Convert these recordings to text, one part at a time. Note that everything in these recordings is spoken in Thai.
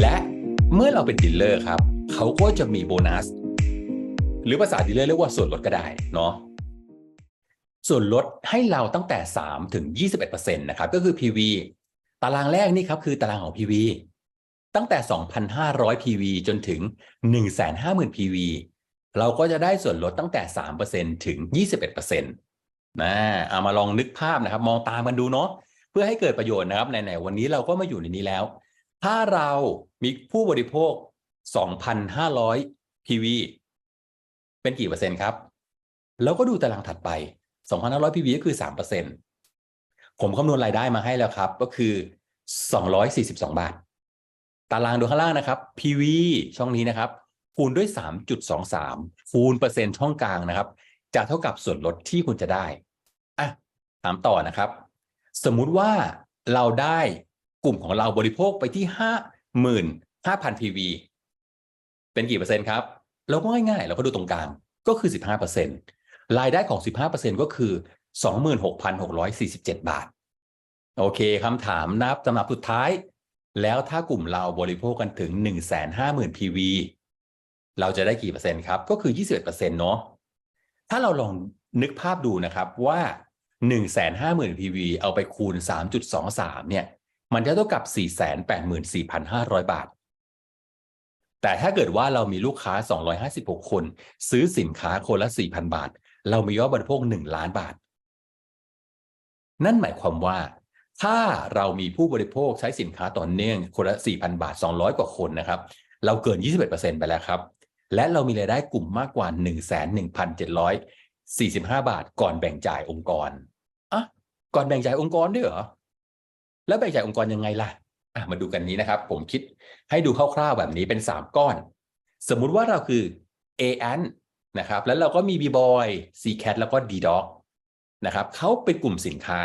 และเมื่อเราเป็นดีลเลอร์ครับเขาก็จะมีโบนัส หรือภาษาดีลเลอร์เรียกว่าส่วนลดก็ได้เนาะส่วนลดให้เราตั้งแต่ 3 ถึง 21%นะครับ ก็คือ PV ตารางแรกนี่ครับคือตารางของ PV ตั้งแต่ 2,500 PV จนถึง 150,000 PV เราก็จะได้ส่วนลดตั้งแต่ 3%ถึง 21%นะเอามาลองนึกภาพนะครับ มองตามกันดูเนาะเพื่อให้เกิดประโยชน์นะครับไหนๆวันนี้เราก็มาอยู่ในนี้แล้ว ถ้าเรามีผู้บริโภค 2,500 PV เป็นกี่เปอร์เซ็นต์ครับ แล้วก็ดูตารางถัดไป 2,500 PV ก็คือ 3%ผมคำนวณรายได้มาให้แล้วครับ ก็คือ 242 บาท ตารางดูข้างล่างนะครับ PV ช่องนี้นะครับ คูณด้วย 3.23 คูณเปอร์เซ็นต์ช่องกลางนะครับ จะเท่ากับส่วนลดที่คุณจะได้ อะ ถามต่อนะครับ สมมุติว่าเราได้ กลุ่มของเราบริโภคไปที่55,000 PV เป็นกี่เปอร์เซ็นต์ครับ เราก็ง่ายๆ เราก็ดูตรงกลางก็คือ15%รายได้ของ15%ก็คือ26,647บเจ็ดบาท โอเคคำถามนับสำหรับสุดท้าย แล้วถ้ากลุ่มเราบริโภคกันถึง150,000 PV เราจะได้กี่เปอร์เซ็นต์ครับ ก็คือ21%เนาะถ้าเราลองนึกภาพดูนะครับว่า 150,000 PV เอาไปคูณ 3.23 เนี่ย มันจะเท่ากับ 484,500 บาท แต่ถ้าเกิดว่าเรามีลูกค้า 256 คน ซื้อสินค้าคนละ 4,000 บาท เรามียอดบริโภค 1 ล้านบาท นั่นหมายความว่า ถ้าเรามีผู้บริโภคใช้สินค้าต่อเนื่องคนละ 4,000 บาท 200 กว่าคนนะครับ เราเกิน 21%ไปแล้วครับ และเรามีรายได้กลุ่มมากกว่า 11,745 บาท ก่อนแบ่งจ่ายองค์กรอะก่อนแบ่งจ่ายองค์กรด้วยเหรอ แล้วแบ่งจ่ายองค์กรยังไงล่ะอะมาดูกันนี้นะครับ ผมคิดให้ดูคร่าวๆแบบนี้เป็น 3 ก้อน สมมุติว่าเราคือ AN นะครับ แล้วเราก็มี B-Boy C-Cat แล้วก็ D-Dog นะครับเขาเป็นกลุ่มสินค้า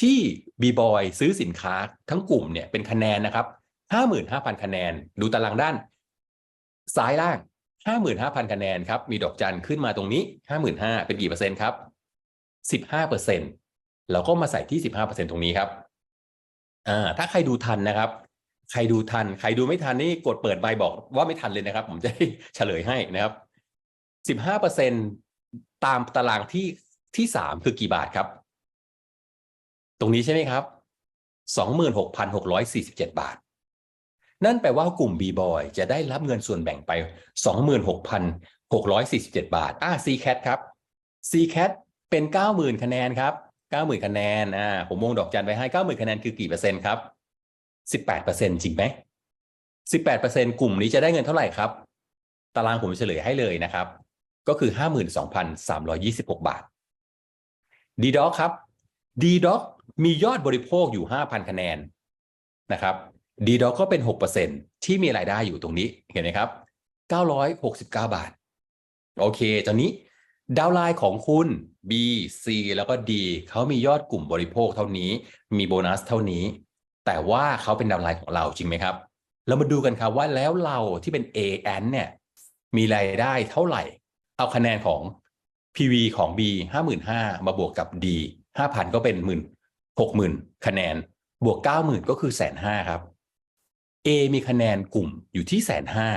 ที่ B-Boy ซื้อสินค้าทั้งกลุ่มเนี่ยเป็นคะแนนนะครับ 55,000 คะแนน ดูตารางด้าน ซ้ายล่าง 55,000 คะแนนครับมีดอกจันขึ้นมาตรงนี้ 55,000 เป็นกี่เปอร์เซ็นต์ครับ 15เปอร์เซ็นต์เราก็มาใส่ที่ 15เปอร์เซ็นต์ตรงนี้ครับ อ่าถ้าใครดูทันนะครับ ใครดูทัน ใครดูไม่ทันนี่กดเปิดใบบอกว่าไม่ทันเลยนะครับ ผมจะเฉลยให้นะครับ15เปอร์เซ็นตตามตารางที่ที่สามคือกี่บาทครับ ตรงนี้ใช่ไหมครับ26,647บาท นั่นแปลว่ากลุ่ม B-Boy จะได้รับเงินส่วนแบ่งไป26,647บาท อ่า C-Cat ครับ C-Cat เป็น90,000คะแนนครับ เก้าหมื่นคะแนนอ่าผมวงดอกจันไว้ให้เก้าหมื่นคะแนนคือกี่เปอร์เซ็นต์ครับสิบแปดเปอร์เซ็นต์จริงไหมสิบแปดเปอร์เซ็นต์กลุ่มนี้จะได้เงินเท่าไหร่ครับ ตารางผมเฉลยให้เลยนะครับ ก็คือห้าหมื่นสองพันสามรอยี่สิบหกบาทดีด็อกครับดีด็อกมียอดบริโภคอยู่ห้าพันคะแนนนะครับดีด็อกก็เป็นหกเปอร์เซ็นต์ที่มีรายได้อยู่ตรงนี้เห็นไหมครับเก้าร้อยหกสิบเก้าบาท โอเคตอนนี้ ดาวไลน์ของคุณ B C แล้วก็ D เขามียอดกลุ่มบริโภคเท่านี้ มีโบนัสเท่านี้ แต่ว่าเขาเป็นดาวไลน์ของเราจริงไหมครับ เรามาดูกันครับว่าแล้วเราที่เป็น A N เนี่ยมีรายได้เท่าไหร่ เอาคะแนนของ PV ของ B 55,000มาบวกกับ D 5,000 ก็เป็นหมื่นหกหมื่นคะแนน บวกเก้าหมื่นก็คือแสนห้าครับ A มีคะแนนกลุ่มอยู่ที่แสนห้า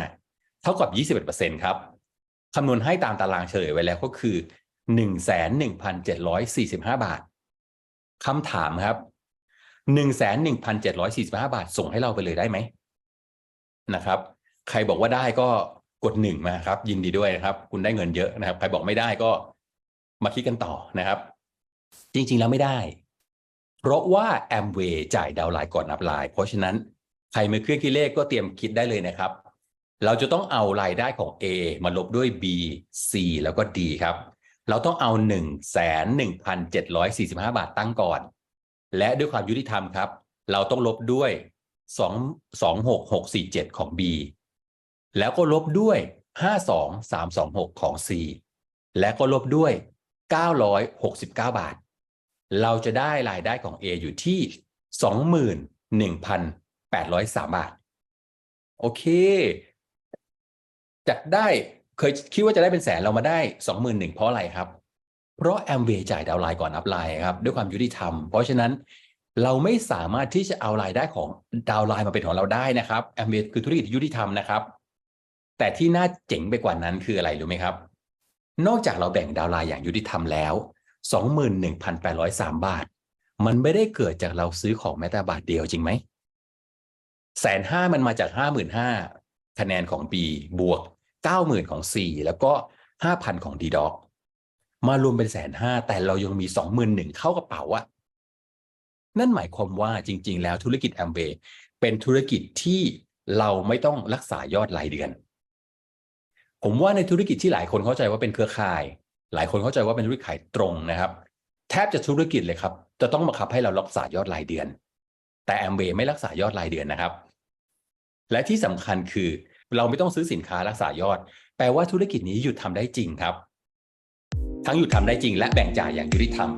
เท่ากับยี่สิบเอ็ดเปอร์เซ็นครับ คำนวณให้ตามตารางเฉลยไว้แล้วก็คือหนึ่งแสนหนึ่งพันเจ็ดร้อยสี่สิบห้าบาทคำถามครับหนึ่งแสนหนึ่งพันเจ็ดร้อยสี่สิบห้าบาทส่งให้เราไปเลยได้ไหมนะครับ ใครบอกว่าได้ก็กดหนึ่งมาครับ ยินดีด้วยนะครับ คุณได้เงินเยอะนะครับ ใครบอกไม่ได้ก็มาคิดกันต่อนะครับ จริง ๆ แล้วไม่ได้ เพราะว่า a m w a y จ่ายดาวไลน์ก่อนอัพไลน์เพราะฉะนั้นใครมือเครื่องคิดเลขก็เตรียมคิดได้เลยนะครับ เราจะต้องเอารายได้ของ A มาลบด้วย B C แล้วก็ D ครับ เราต้องเอา 1 1 7 4 5 บาทตั้งก่อน และด้วยความยุติธรรมครับ เราต้องลบด้วย 2 2 6 6 4 7 ของ B แล้วก็ลบด้วย 5 2 3 2 6 ของ C และก็ลบด้วย 969 บาท เราจะได้รายได้ของ A อยู่ที่ 21,803 บาท โอเค จากได้เคยคิดว่าจะได้เป็นแสนเรามาได้21,000เพราะอะไรครับ เพราะ a m w a y จ่ายดาวไลน์ก่อนอัพไลน์ครับด้วยความยุติธรรม เพราะฉะนั้นเราไม่สามารถที่จะเอารายได้ของดาวไลน์มาเป็นของเราได้นะครับแอมเบคือธุรกิจยุติธรรมนะครับ แต่ที่น่าเจ๋งไปกว่านั้นคืออะไรรู้ไหมครับ นอกจากเราแบ่งดาวไลน์อย่างยุติธรรมแล้ว21,803 บาท มันไม่ได้เกิดจากเราซื้อของแม้แต่บาทเดียวจริงไหมแสนห้ามันมาจากห้าหมื่นห้า คะแนนของ B บวกเก้าหมื่นของ C แล้วก็ห้าพันของ D d o c มารวมเป็นแสนห้าแต่เรายังมีสองหมื่นหนึ่งเข้ากระเป๋าอะนั่นหมายความว่าจริง ๆ แล้วธุรกิจแอมเบเป็นธุรกิจที่เราไม่ต้องรักษายอดรายเดือน ผมว่าในธุรกิจที่หลายคนเข้าใจว่าเป็นเครือข่าย หลายคนเข้าใจว่าเป็นธุรกิจขายตรงนะครับ แทบจะธุรกิจเลยครับ จะต้องบังคับให้เรารักษายอดรายเดือน แต่แอมเบไม่รักษายอดรายเดือนนะครับ และที่สำคัญคือ เราไม่ต้องซื้อสินค้ารักษายอด แปลว่าธุรกิจนี้หยุดทำได้จริงครับ ทั้งหยุดทำได้จริงและแบ่งจ่ายอย่างยุติธรรม